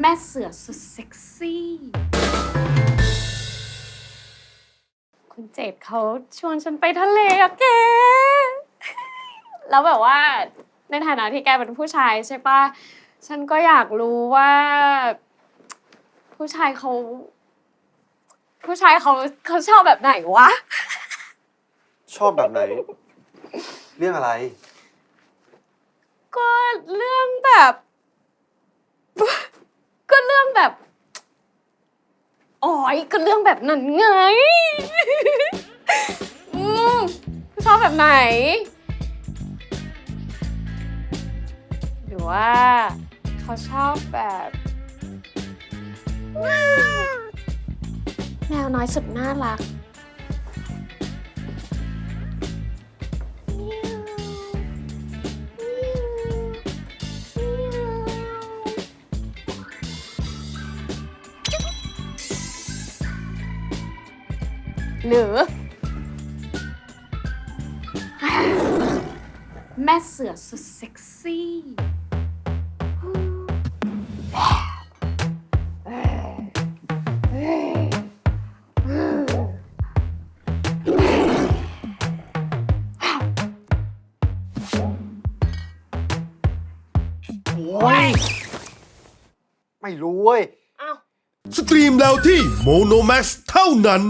แม่เสือสุดเซ็กซี่ คุณเจดเขาชวนฉันไปทะเลอะแก แล้วแบบว่าในฐานะที่แกเป็นผู้ชายใช่ปะฉันก็อยากรู้ว่า ผู้ชายเขา ผู้ชายเขาเขาชอบแบบไหนวะ ชอบแบบไหน เรื่องอะไร ก็เรื่องแบบ ก็เรื่องแบบอ๋อยก็เรื่องแบบนั้นไง อืมชอบแบบไหน หรือว่าเขาชอบแบบแมวน้อยสุดน่ารัก หรือ แม่เสือสุดเซ็กซี่โอ้ยไม่รู้เว้ยอ้าวสตรีมแล้วที่โมโนแม x เท่านั้น